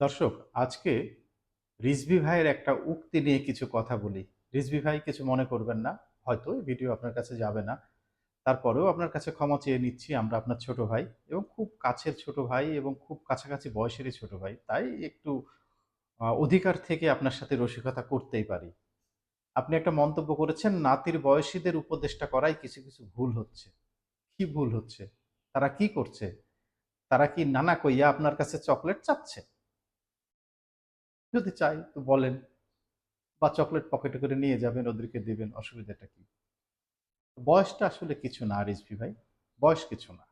দর্শক, আজকে রিজভি ভাইয়ের একটা উক্তি নিয়ে কিছু কথা বলি। রিজভি ভাই, কিছু মনে করবেন না। হয়তো এই ভিডিও আপনার কাছে যাবে না। তারপরেও আপনার কাছে ক্ষমা চেয়ে নিচ্ছি, আমরা আপনার ছোট ভাই এবং খুব কাছের ছোট ভাই এবং খুব কাছাকাছি বয়সেরই ছোট ভাই। তাই একটু অধিকার থেকে আপনার সাথে রসিকতা করতেই পারি। আপনি একটা মন্তব্য করেছেন, নাতির বয়সীদের উপদেষ্টা করাই কিছু কিছু ভুল হচ্ছে। কি ভুল হচ্ছে? তারা কি করছে? তারা কি নানা কইয়া আপনার কাছে চকলেট চাচ্ছে? যদি চাই তো বলেন বা চকলেট পকেটে করে নিয়ে যাবেন, ওদেরকে দেবেন, অসুবিধাটা কি? বয়সটা আসলে কিছু না রিজভি ভাই, বয়স কিছু না।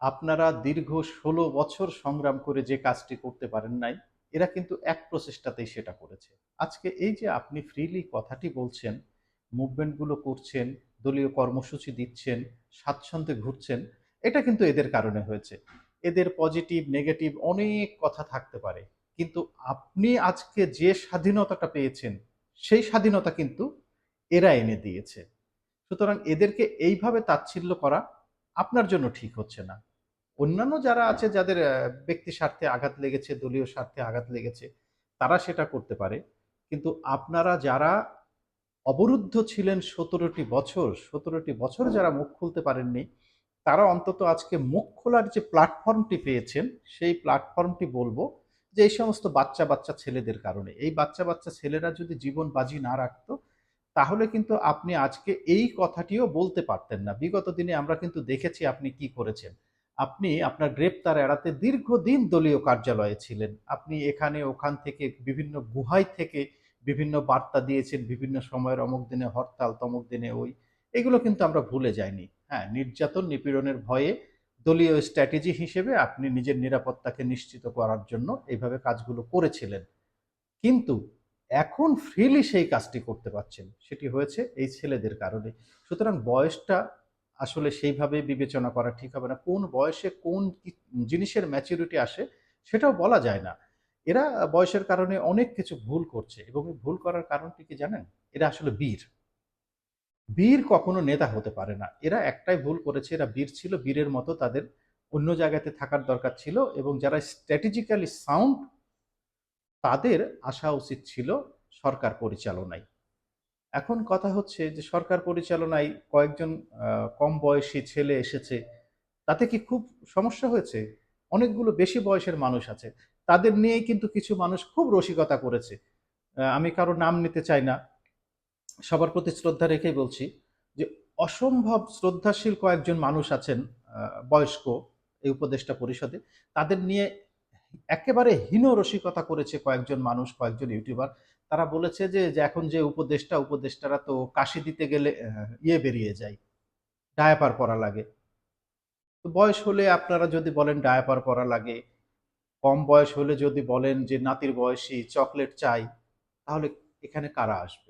আপনারা দীর্ঘ ষোলো বছর সংগ্রাম করে যে কাজটি করতে পারেন নাই, এরা কিন্তু এক প্রচেষ্টাতেই সেটা করেছে। আজকে এই যে আপনি ফ্রিলি কথাটি বলছেন মুভমেন্টগুলো করছেন, দলীয় কর্মসূচি দিচ্ছেন, স্বাচ্ছন্দ্যে ঘুরছেন, এটা কিন্তু এদের কারণে হয়েছে। এদের পজিটিভ নেগেটিভ অনেক কথা থাকতে পারে। কিন্তু আপনি আজকে যে স্বাধীনতাটা পেয়েছেন, সেই স্বাধীনতা কিন্তু এরা এনে দিয়েছে। সুতরাং এদেরকে এইভাবে তাচ্ছিল্য করা আপনার জন্য ঠিক হচ্ছে না। অন্যান্য যারা আছে, যাদের ব্যক্তি স্বার্থে আঘাত লেগেছে, দলীয় স্বার্থে আঘাত লেগেছে, তারা সেটা করতে পারে। কিন্তু আপনারা যারা অবরুদ্ধ ছিলেন সতেরোটি বছর সতেরোটি বছর যারা মুখ খুলতে পারেননি তারা অন্তত আজকে মুখ খোলার যে প্ল্যাটফর্মটি পেয়েছেন, সেই প্ল্যাটফর্মটি বলব যে এই সমস্ত বাচ্চা বাচ্চা ছেলেদের কারণে। এই বাচ্চা বাচ্চা ছেলেরা যদি জীবন বাজি না রাখতো, তাহলে কিন্তু আপনি আজকে এই কথাটিও বলতে পারতেন না। বিগত দিনে আমরা কিন্তু দেখেছি আপনি কি করেছেন। আপনি আপনার গ্রেপ্তার এড়াতে দীর্ঘদিন দলীয় কার্যালয়ে ছিলেন। আপনি এখানে, ওখান থেকে, বিভিন্ন গুহায় থেকে বিভিন্ন বার্তা দিয়েছেন, বিভিন্ন সময়ের অমুক দিনে হরতাল, তমুক দিনে ওই। এগুলো কিন্তু আমরা ভুলে যাইনি। হ্যাঁ নির্যাতন নিপীড়নের ভয়ে দলীয় স্ট্র্যাটেজি হিসেবে আপনি নিজের নিরাপত্তাকে নিশ্চিত করার জন্য এইভাবে কাজগুলো করেছিলেন। কিন্তু এখন ফ্রিলি সেই কাজটি করতে পারছেন। সেটি হয়েছে এই ছেলেদের কারণে। সুতরাং বয়সটা আসলে সেইভাবে বিবেচনা করা ঠিক হবে না। কোন বয়সে কোন জিনিসের ম্যাচুরিটি আসে সেটাও বলা যায় না। এরা বয়সের কারণে অনেক কিছু ভুল করছে এবং ভুল করার কারণটি কি জানেন? এরা আসলে বীর। বীর কখনো নেতা হতে পারে না। এরা একটাই ভুল করেছে, এরা বীর ছিল, বীরের মতো তাদের অন্য জায়গাতে থাকার দরকার ছিল এবং যারা স্ট্র্যাটেজিক্যালি সাউন্ড তাদের আসা উচিত ছিল সরকার পরিচালনায়। এখন কথা হচ্ছে যে সরকার পরিচালনায় কয়েকজন কম বয়সী ছেলে এসেছে, তাতে কি খুব সমস্যা হয়েছে? অনেকগুলো বেশি বয়সের মানুষ আছে, তাদের নিয়েই কিন্তু কিছু মানুষ খুব রসিকতা করেছে। আমি কারও নাম নিতে চাই না। সবার প্রতি শ্রদ্ধা রেখেই বলছি যে অসম্ভব শ্রদ্ধাশীল কয়েকজন মানুষ আছেন বয়স্ক এই উপদেষ্টা পরিষদে। তাদের নিয়ে একেবারে হীন রসিকতা করেছে কয়েকজন মানুষ, কয়েকজন ইউটিউবার। তারা বলেছে যে এখন যে উপদেষ্টা, উপদেষ্টারা তো কাশি দিতে গেলে ইয়ে বেরিয়ে যায়, ডায়াপার পরা লাগে। তো বয়স হলে আপনারা যদি বলেন ডায়াপার পরা লাগে, কম বয়স হলে যদি বলেন যে নাতির বয়সী, চকলেট চাই, তাহলে এখানে কারা আসবে?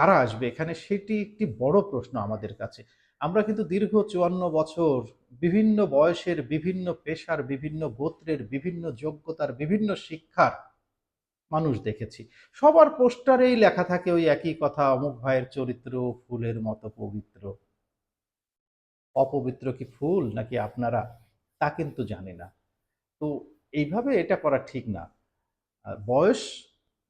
কারা আসবে? এখানে সেটি একটি বড় প্রশ্ন আমাদের কাছে। আমরা কিন্তু দীর্ঘ চুয়ান্ন বছর বিভিন্ন বয়সের, বিভিন্ন পেশার, বিভিন্ন গোত্রের, বিভিন্ন যোগ্যতার, বিভিন্ন শিক্ষার মানুষ দেখেছি। সবার পোস্টারেই লেখা থাকে ওই একই কথা, অমুক ভাইয়ের চরিত্র ফুলের মতো পবিত্র। অপবিত্র কি ফুল নাকি আপনারা? তা কিন্তু জানি না। তো এইভাবে এটা করা ঠিক না। বয়স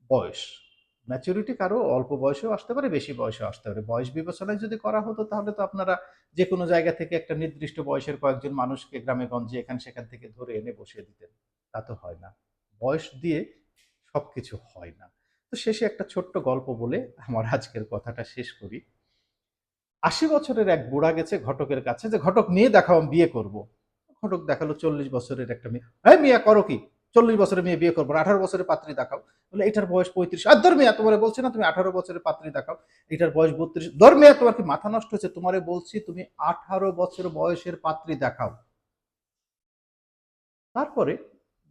বয়স। ম্যাচুরিটি কারও অল্প বয়সেও আসতে পারে, বেশি বয়সেও আসতে পারে। বয়স বিবেচনায় যদি করা হতো তাহলে তো আপনারা যে কোনো জায়গা থেকে একটা নির্দিষ্ট বয়সের কয়েকজন মানুষকে গ্রামে, গঞ্জে, এখান সেখান থেকে ধরে এনে বসিয়ে দিতেন। তা তো হয় না। বয়স দিয়ে সব কিছু হয় না। তো শেষে একটা ছোট্ট গল্প বলে আমার আজকের কথাটা শেষ করি। আশি বছরের এক বুড়া গেছে ঘটকের কাছে যে, ঘটক নিয়ে দেখাও বিয়ে করব। ঘটক দেখাল চল্লিশ বছরের একটা মেয়ে হ্যাঁ মিয়া, করো কি? চল্লিশ বছরের মেয়ে বিয়ে করব, আঠারো বছরের পাত্রী দেখাও। বলে, এটার বয়স পঁয়ত্রিশ। আর ধর মিয়া তোমার বলছি না, তুমি আঠারো বছরের পাত্রী দেখাও। এটার বয়স বত্রিশ। ধর মিয়া তোমার কি মাথা নষ্ট হয়েছে? তোমারে বলছি, তুমি আঠারো বছর বয়সের পাত্রী দেখাও। তারপরে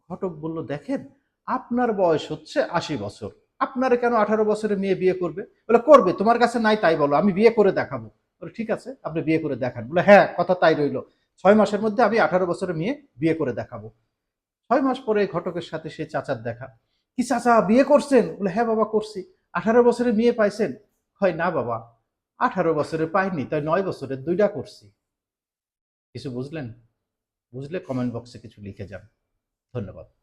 ঘটক বলল, দেখেন, আপনার বয়স হচ্ছে আশি বছর। আপনারা কেন আঠারো বছরের মেয়ে বিয়ে করবে? বলে, করবে, তোমার কাছে নাই, তাই বলো, আমি বিয়ে করে দেখাবো। বলে, ঠিক আছে, আপনি বিয়ে করে দেখান। বলে হ্যাঁ কথা তাই রইল। ছয় মাসের মধ্যে আমি আঠারো বছরের মেয়ে বিয়ে করে দেখাবো। ছয় মাস পরে ঘটকের সাথে সে চাচার দেখা। কি চাচা, বিয়ে করছেন? বলে হ্যাঁ বাবা, করছি। আঠারো বছরে বিয়ে পাইছেন? হয় না বাবা, আঠারো বছরে পাইনি, তাই নয় বছরে দুইটা করছি। কিছু বুঝলেন? বুঝলে কমেন্ট বক্সে কিছু লিখে যান। ধন্যবাদ।